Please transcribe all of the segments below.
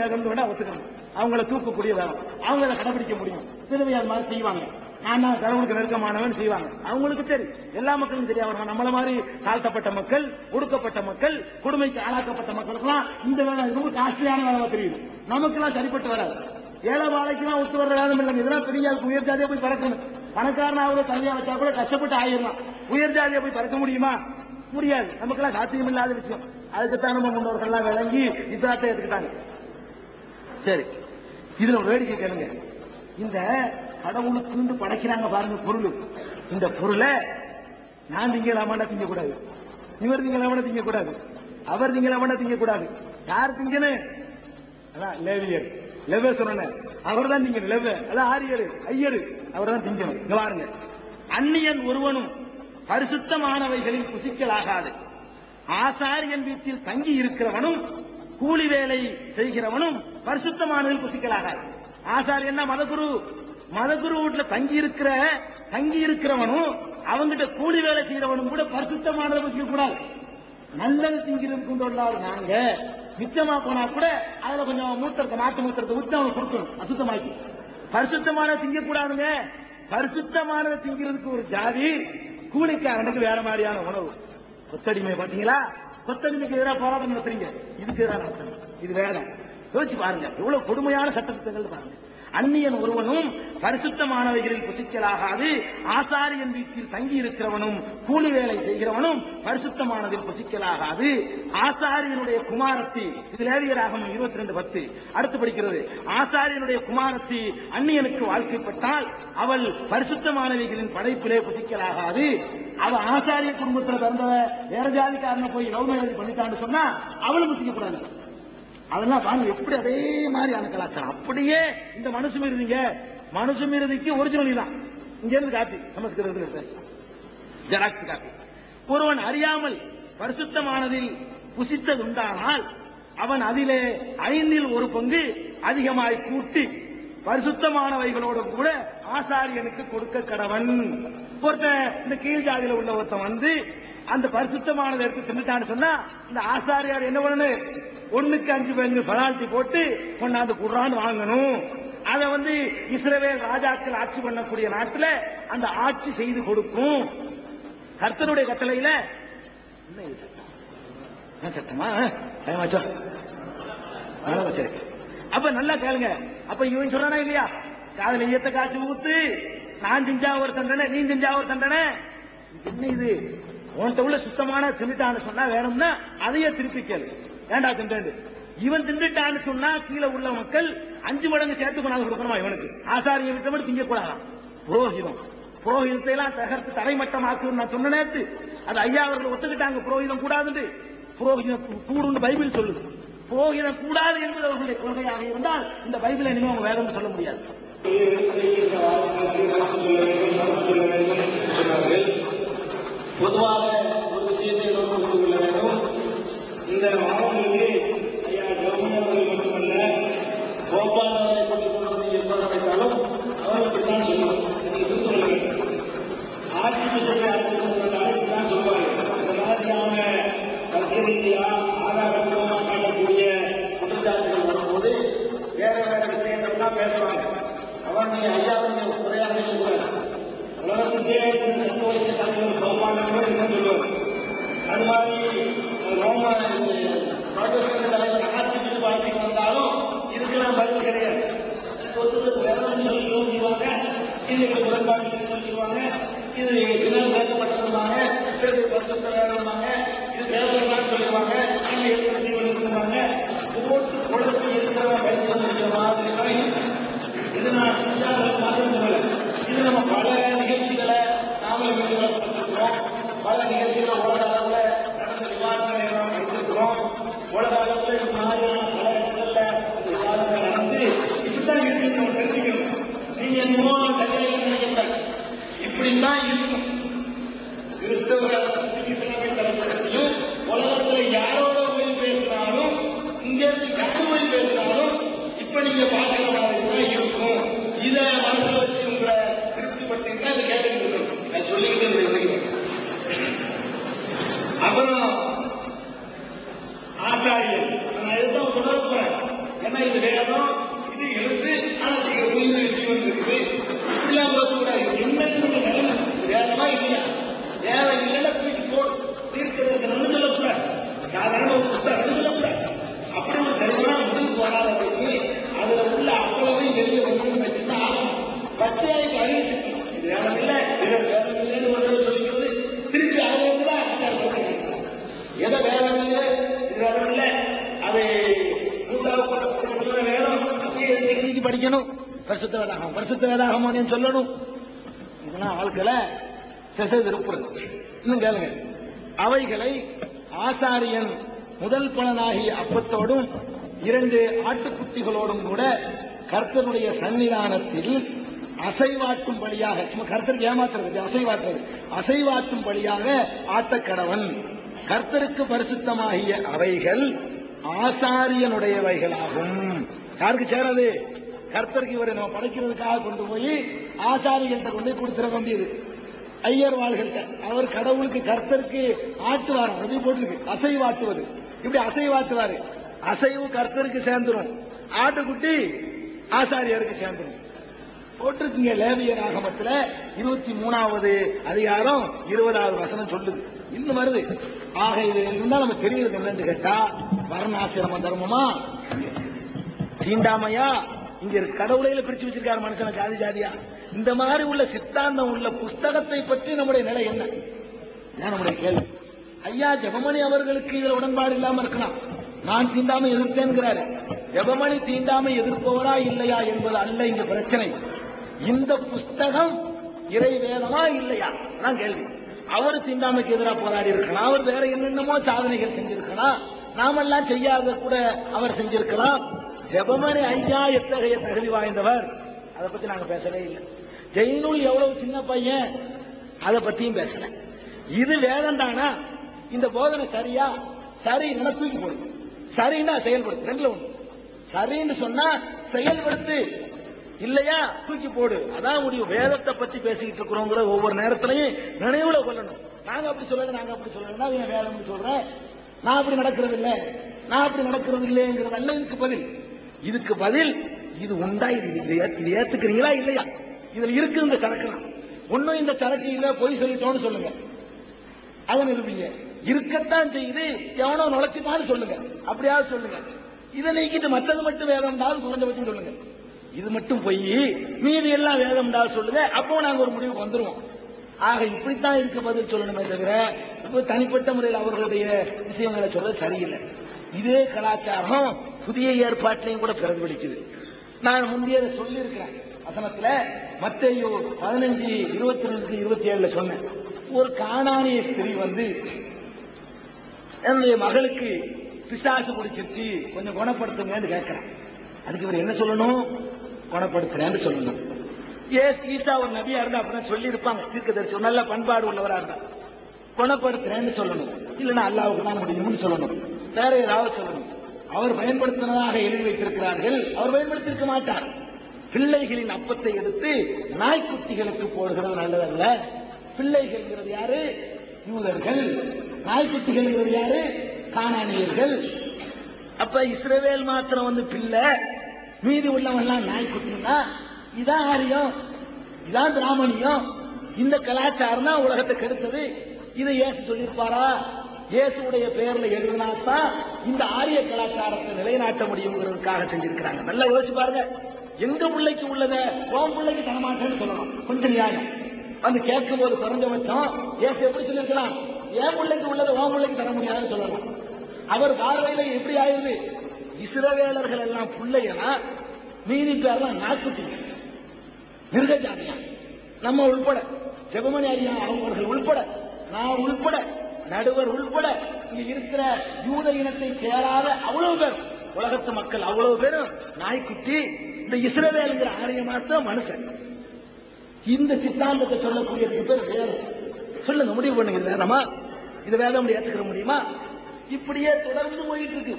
வேகம்னு ஒத்துக்கணும் அவங்கள தூக்கக்கூடிய வேலை. அவங்க அதை கடைபிடிக்க முடியும். திரும்பி அது மாதிரி செய்வாங்க. ஆனா கடவுளுக்கு நெருக்கமானவன் செய்வாங்க. அவங்களுக்கு சரி எல்லா மக்களும் தெரியும். நம்மள மாதிரி தாழ்த்தப்பட்ட மக்கள் ஒடுக்கப்பட்ட மக்கள் கொடுமைக்கு ஆளாக்கப்பட்ட மக்களுக்கெல்லாம் இந்த வேலை ரொம்ப காஸ்ட்லியான வேலை தெரியுது. நமக்கெல்லாம் சரிப்பட்டு வராது. ஏழை வாழைக்கெல்லாம் ஒத்து வர்ற வேலை இல்லை. இதெல்லாம் பெரிய உயர் ஜாதியா போய் பறக்கணும். பணக்காரனா அவங்க தனியா வச்சா கூட கஷ்டப்பட்டு ஆயிடலாம். உயர் ஜாதியா போய் பறக்க முடியுமா? முடியாது. நமக்கெல்லாம் சாத்தியம் இல்லாத விஷயம். அதுக்குத்தான் நம்ம முன்னோர்கள்லாம் விளங்கி இஸ்லாத்தை எடுத்துக்கிட்டாங்க. சரி. இதுல ஒரு வேடிக்கை கேளுங்க. இந்த கடவுளுக்கு படைக்கிறாங்க பாருங்க பொருள். இந்த பொருளை நான் திங்கலாமாண்டா திங்க கூடாது இவர் திங்கலாமாண்டா திங்க கூடாது அவர் திங்கலாமாண்டா திங்க கூடாது யார் திங்கன்னு? அதான் லேவியர். லெவ சொன்ன அவர் தான் திங்கணும். லெவ. அதான் ஆரியரு ஐயரு. அவர் தான் திங்கணும். இங்க பாருங்க. அந்நியன் ஒருவனும் பரிசுத்தமானவைகளில் புசிக்கலாகாது ஆசாரியன் வீட்டில் தங்கி இருக்கிறவனும் கூலி வேலை செய்கிறவனும் பரிசுத்தமானதில் ஆசார் என்ன மதகுரு? மதகுரு வீட்டுல தங்கி இருக்கிற தங்கி இருக்கிறவனும் அவங்கிட்ட கூலி வேலை செய்யறவனும் கூட பரிசுத்தமானதை குசிக்க கூடாது நல்லது திங்கிறது கொண்டு நாங்க மிச்சமா போனா கூட அதுல கொஞ்சம் மூத்திரத்தை நாட்டு மூத்திரத்தை ஊத்தி அவங்க கொடுக்கணும். அசுத்தமாக்கி. பரிசுத்தமான திங்க கூடாதுங்க பரிசுத்தமானதை திங்கிறதுக்கு ஒரு ஜாதி கூலிக்காரனுக்கு வேற மாதிரியான உணவு. கொத்தடிமை பாத்தீங்களா? கொத்தடிமைக்கு எதிராக போராட்டம் நடத்துறீங்க இதுக்கு எதிராக நடத்துறீங்க இது வேதம். யோசிச்சு பாருங்க. எவ்வளவு கொடுமையான சட்டத்திட்டங்கள் பாருங்க. அந்நியன் ஒருவனும் பரிசுத்தமானவைகளில் புசிக்கலாகாது. ஆசாரியன் வீட்டில் தங்கி இருக்கிறவனும் கூலி வேலை செய்கிறவனும் பரிசுத்தமானதில் புசிக்கலாகாது. ஆசாரியனுடைய குமாரத்தி இது இருபத்தி ரெண்டு பத்து. அடுத்து படிக்கிறது. ஆசாரியனுடைய குமாரத்தி அந்நியனுக்கு வாழ்க்கைப்பட்டால் அவள் பரிசுத்தமானவைகளின் படைப்பிலே புசிக்கலாகாது. அவ ஆசாரிய குடும்பத்துல பிறந்தவ வேற ஜாதிக்காரனை போய் லவ் மேரேஜ் பண்ணிட்டான்னு சொன்னா அவளும் புசிக்கக்கூடாது. அதெல்லாம் பாருங்க எப்படி அதே மாதிரியான கலாச்சாரம் அப்படியே இந்த மனுசுமிருதிங்க மனுசுமிருதிக்கு ஒரிஜினல் தான். இங்க இருந்து காப்பி சமஸ்கிருதத்தில் பேச ஜெராக்ஸ் காப்பி ஒருவன் அறியாமல் பரிசுத்தமானதில் புசித்ததுண்டானால் அவன் அதிலே ஐந்தில் ஒரு பங்கு அதிகமாய் கூட்டி பரிசுத்தமானவைகளோடு கூட ஆசாரியனுக்கு கொடுக்க கடவன். ஒருத்தன் இந்த கீழ் ஜாதியில உள்ள ஒருத்தன் வந்து அந்த பரிசுத்தமானதை எடுத்து தின்னுட்டான்னு சொன்னா இந்த ஆசாரியார் என்ன பண்ணணும்? ஒண்ணுக்கு அஞ்சு பங்கு பெனால்டி போட்டு கொண்டாந்து குர்ரான் வாங்கணும். அதை வந்து இஸ்ரேல் ராஜாக்கள் ஆட்சி பண்ணக்கூடிய நாட்டில் அந்த ஆட்சி செய்து கொடுக்கும். கர்த்தருடைய கட்டளையில என்ன சரி அப்ப நல்லா கேளுங்க. அப்ப இவன் சொல்றானா இல்லையா? காதல ஈயத்த காட்சி ஊத்து நான் செஞ்சா ஒரு தண்டனை நீ செஞ்சா ஒரு தண்டனை. என்ன இது? உன்கிட்ட உள்ள சுத்தமான திருட்டான்னு சொன்னா வேணும்னா அதையே திருப்பி கேளு. ஏண்டா திண்டு இவன் திண்டுட்டான்னு சொன்னா கீழே உள்ள மக்கள் அஞ்சு மடங்கு சேர்த்து கொண்டாந்து கொடுக்கணுமா இவனுக்கு? ஆசாரிய விட்ட மட்டும் திங்க கூடாதாம் புரோகிதம். புரோகிதத்தை எல்லாம் தகர்த்து தரைமட்டமாக்கும் நான் சொன்ன நேரத்து அது ஐயா அவர்கள் ஒத்துக்கிட்டாங்க புரோகிதம் கூடாதுன்னு புரோகிதம் கூடுன்னு பைபிள் சொல்லுது. புரோகிதம் கூடாது என்பது அவர்களுடைய கொள்கையாக இருந்தால் இந்த பைபிளை இனிமே அவங்க வேதம் சொல்ல முடியாது. பொதுவாக சொத்துக்கு வேதம் சொல்லி யோசிப்பாங்க இதுக்கு முரண்பாடு சொல்லிடுவாங்க இது இதனால் வேதப்பட்டிருந்தாங்க இது வருஷத்தை வேணும்பாங்க இது தேவைதான் சொல்லுவாங்க இது ஏற்படுத்தி வந்துருவாங்க ஒவ்வொரு குழந்தை இருக்கிற பதில் சொல்லிக்கிற மாதிரி இது நான் செஞ்சாலும் பார்த்துருக்கல இது நம்ம பல நிகழ்ச்சிகளை நாமளும் விரிவாக்கப்பட்டிருக்கிறோம் பல நிகழ்ச்சிகளை உலக அளவுல நடந்த விவாதங்களை நாம் வைத்திருக்கிறோம் உலக அளவுல இது மாதிரியான பல இடங்கள்ல விவாதங்கள் நடந்து இப்படித்தான் இருக்கு நம்ம தெரிஞ்சுக்கணும் நீங்க என்னமோ கல்யாணம் நினைக்கக்கூடாது இப்படித்தான் இருக்கும் கிறிஸ்தவ தலைமையும் உலகத்துல யாரோட போய் பேசினாலும் இந்த வராத வரைக்கும் அதுல உள்ள அவ்வளவையும் வெளியே வந்து வச்சுதான் பச்சையாய்க்கு அறிவிச்சு இது வேற இல்லை இது வேற இல்லைன்னு ஒரு தடவை சொல்லிக்கிறது திருப்பி அதை வந்து தான் அச்சார் பிரச்சனை எதை வேற இல்லை இது வேற இல்லை அதை மூன்றாவது வேணும். படிக்கணும். பரிசுத்த வேதாகம் பரிசுத்த வேதாகமானு சொல்லணும். இதெல்லாம் ஆட்களை திசை திருப்புறது. இன்னும் கேளுங்க. அவைகளை ஆசாரியன் முதல் பலனாகிய அப்பத்தோடும் இரண்டு ஆட்டுக்குட்டிகளோடும் கூட கர்த்தருடைய சன்னிதானத்தில் அசைவாட்டும்படியாக சும்மா கர்த்தருக்கு ஏமாத்துறது அசைவாட்டுறது அசைவாட்டும்படியாக ஆட்டக்கடவன். கர்த்தருக்கு பரிசுத்தமாகிய அவைகள் ஆசாரியனுடையவைகளாகும். யாருக்கு சேராது? கர்த்தருக்கு இவரை நம்ம படைக்கிறதுக்காக கொண்டு போய் ஆசாரியர்கள்ட்ட கொண்டு போய் கொடுத்துட வேண்டியது. ஐயர் வாழ்கிட்ட அவர் கடவுளுக்கு கர்த்தருக்கு ஆட்டுவார். அப்படி போட்டிருக்கு. அசைவாட்டுவது. இப்படி அசைவாட்டுவாரு. அசைவு கர்த்தருக்கு சேர்ந்துடும் ஆட்டுக்குட்டி ஆசாரியருக்கு சேர்ந்துடும் போட்டிருக்கீங்க லேவியர் ஆகமத்துல இருபத்தி மூணாவது அதிகாரம் இருபதாவது வசனம் சொல்லுது. இன்னும் வருது. ஆக இது இருந்தா நம்ம தெரியுது என்னன்னு கேட்டா வர்ணாசிரம தர்மமா? தீண்டாமையா? இங்க இருக்க கடவுளையில பிரிச்சு வச்சிருக்காரு மனுஷனை ஜாதி ஜாதியா. இந்த மாதிரி உள்ள சித்தாந்தம் உள்ள புஸ்தகத்தை பற்றி நம்முடைய நிலை என்ன? நம்முடைய கேள்வி. ஐயா ஜெபமணி அவர்களுக்கு இதுல உடன்பாடு இல்லாம இருக்கலாம். நான் தீண்டாமை எதிர்த்தேன்கிறாரு. ஜெபமணி தீண்டாமை எதிர்ப்பவரா இல்லையா என்பது அல்ல இங்க பிரச்சனை. இந்த புஸ்தகம் இறைவேதமா இல்லையா? அதான் கேள்வி. அவர் தீண்டாமைக்கு எதிராக போராடி இருக்கலாம். அவர் வேற என்னென்னமோ சாதனைகள் செஞ்சிருக்கலாம். நாமெல்லாம் செய்யாத கூட அவர் செஞ்சிருக்கலாம். ஜெபமணி ஐயா எத்தகைய தகுதி வாய்ந்தவர்? அதை பத்தி நாங்க பேசவே இல்லை. ஜெயினுல் எவ்வளவு சின்ன பையன்? அதை பத்தியும் பேசல. இது வேதம் இந்த போதனை சரியா? சரி தூக்கி போடு. சரின்னா செயல்படுத்து ரெண்டுல ஒண்ணு. சரின்னு சொன்னா செயல்படுத்து. இல்லையா? தூக்கி போடு. அதான் முடிவு. வேதத்தை பத்தி பேசிக்கிட்டு இருக்கிறோங்கிற ஒவ்வொரு நேரத்திலையும் நினைவுல கொள்ளணும். நாங்க அப்படி சொல்லல நாங்க அப்படி சொல்லல. இவன் வேதம்னு சொல்றேன் நான் அப்படி நடக்கிறது இல்லை நான் அப்படி நடக்கிறது இல்லைங்கிறது அல்ல இதுக்கு பதில். இதுக்கு பதில் இது உண்டா? இது இது ஏத்துக்கிறீங்களா? இல்லையா? இதுல இருக்கு இந்த சரக்குனா ஒன்னும் இந்த சரக்கு இல்ல பொய் சொல்லிட்டோம்னு சொல்லுங்க. அதை நிரூபிங்க. இருக்கத்தான் செய்யுது. எவனோ நுழைச்சிட்டான்னு சொல்லுங்க. அப்படியாவது சொல்லுங்க. இதை நீக்கிட்டு மற்றது மட்டும் வேதம்டாவது குறைஞ்சபட்சம் சொல்லுங்க. இது மட்டும் போய் மீதி எல்லாம் வேதம்டாவது சொல்லுங்க அப்போ நாங்க ஒரு முடிவுக்கு வந்துருவோம். ஆக இப்படித்தான் இருக்க பதில் சொல்லணுமே தவிர இப்போ தனிப்பட்ட முறையில் அவர்களுடைய விஷயங்களை சொல்றது சரியில்லை. இதே கலாச்சாரம் புதிய ஏற்பாட்டிலையும் கூட பிரதிபலிக்குது. நான் முந்தைய சொல்லியிருக்கிறேன். வசனத்துல மத்தையோ பதினஞ்சு இருபத்தி ரெண்டு இருபத்தி ஏழுல சொன்னேன். ஒரு காணானிய ஸ்திரீ வந்து என்னுடைய மகளுக்கு பிசாசு பிடிச்சிருச்சு கொஞ்சம் குணப்படுத்துங்கன்னு கேட்கிறேன். அதுக்கு இவர் என்ன சொல்லணும்? குணப்படுத்துறேன்னு சொல்லணும். ஏஸ் ஈசா ஒரு நபியா இருந்தா அப்படின்னா சொல்லி இருப்பாங்க தீர்க்கதரிசி நல்ல பண்பாடு உள்ளவரா இருந்தா. குணப்படுத்துறேன்னு சொல்லணும். இல்லைன்னா அல்லாவுக்கு தான் முடியும்னு சொல்லணும். வேற ஏதாவது சொல்லணும். அவர் பயன்படுத்தினதாக எழுதி வைத்திருக்கிறார்கள். அவர் பயன்படுத்தியிருக்க மாட்டார். பிள்ளைகளின் அப்பத்தை எடுத்து நாய்க்குட்டிகளுக்கு போடுகிறது நல்லதல்ல. பிள்ளைகள்ங்கிறது யாரு? யூதர்கள். நாய்க்குட்டிகள்ங்கிறது யாரு? காணானியர்கள் அப்ப இஸ்ரவேல் மாத்திரம் வந்து பிள்ளை. மீதி உள்ளவன்லாம் குட்டினா இதான் ஆரியம் இதான் பிராமணியம் இந்த கலாச்சாரம் தான் உலகத்தை கெடுத்தது. இதை இயேசு சொல்லியிருப்பாரா? இயேசுடைய பெயர்ல எழுதினாத்தான் இந்த ஆரிய கலாச்சாரத்தை நிலைநாட்ட முடியுங்கிறதுக்காக செஞ்சிருக்கிறாங்க. நல்லா யோசிச்சு பாருங்க. எங்க பிள்ளைக்கு உள்ளத? உன் பிள்ளைக்கு தரமாட்டேன்னு சொல்லணும். கொஞ்சம் நியாயம். வந்து கேட்கும் போது குறைஞ்சபட்சம் இயேசு எப்படி சொல்லியிருக்கலாம்? என் பிள்ளைக்கு உள்ளதை உன் பிள்ளைக்கு தர முடியாதுன்னு சொல்லணும். அவர் பார்வையில எப்படி ஆயிருது இஸ்ரவேலர்கள் எல்லாம் பிள்ளையனா மீதி பேர்லாம் நாக்குட்டிங்க மிருகஜாதியா? நம்ம உள்பட ஜெகமணி ஐயா அவர்கள் உள்பட நான் உள்பட நடுவர் உள்பட இங்க இருக்கிற யூத இனத்தை சேராத அவ்வளவு பேர். உலகத்து மக்கள் அவ்வளவு பேரும் நாய்க்குட்டி இந்த இஸ்ரவேலுங்கிற ஆலயம் மாத்திரம் மனுஷன். இந்த சித்தாந்தத்தை சொல்லக்கூடிய பேர் வேதம் சொல்லுங்க முடிவு பண்ணுங்க இது வேதமா? இது வேதம் ஏற்றுக்கிற முடியுமா? இப்படியே தொடர்ந்து போயிட்டு இருக்கு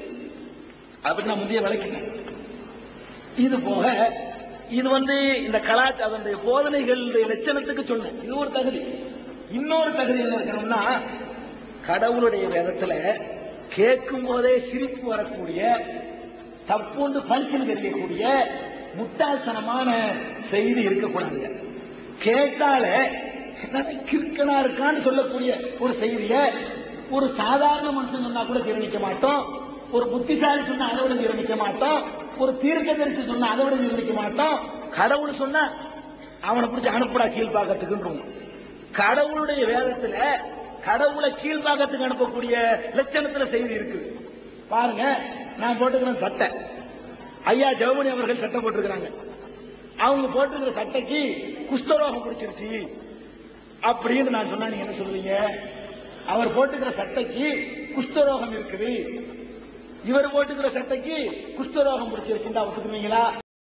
அப்படி நான் முந்தைய விளக்கினேன். இது போக இது வந்து இந்த கலாச்சார போதனைகள் லட்சணத்துக்கு சொன்னேன். இது ஒரு தகுதி. இன்னொரு தகுதி என்ன இருக்கணும்னா கடவுளுடைய வேதத்துல கேட்கும் போதே சிரிப்பு வரக்கூடிய தப்புண்டு பளிச்சுன்னு தெரியக்கூடிய முட்டாள்தனமான செய்தி இருக்கக்கூடாது கேட்டாலே கிறுக்கனா இருக்கான்னு சொல்லக்கூடிய ஒரு செய்திய ஒரு சாதாரண மனுஷன் சொன்னா கூட ஜீரணிக்க மாட்டோம். ஒரு புத்திசாலி சொன்னா அதை விட நிர்ணயிக்க மாட்டோம். ஒரு தீர்க்கதரிசி சொன்னா அதை விட நிர்ணயிக்க மாட்டோம். கடவுள் சொன்னா அவனை பிடிச்சி அனுப்புடா கீழ்பாக்கத்துக்குன்றோம் கடவுளுடைய வேதத்துல கடவுளை கீழ்பாக்கத்துக்கு அனுப்பக்கூடிய லட்சணத்துல செய்தி இருக்குது பாருங்க நான் போட்டுக்கிறேன் சட்டை. ஐயா ஜெவமணி அவர்கள் சட்டை போட்டிருக்கிறாங்க. அவங்க போட்டிருக்கிற சட்டைக்கு குஷ்டரோகம் பிடிச்சிருச்சு. அப்படின்னு நான் சொன்னா நீங்க என்ன சொல்றீங்க அவர் போட்டுக்கிற சட்டைக்கு குஷ்டரோகம் இருக்குது. இவர் போட்டுக்கிற சட்டைக்கு குஷ்டரோகம் பிடிச்சிருச்சுன்னு ஒத்துக்குவீங்களா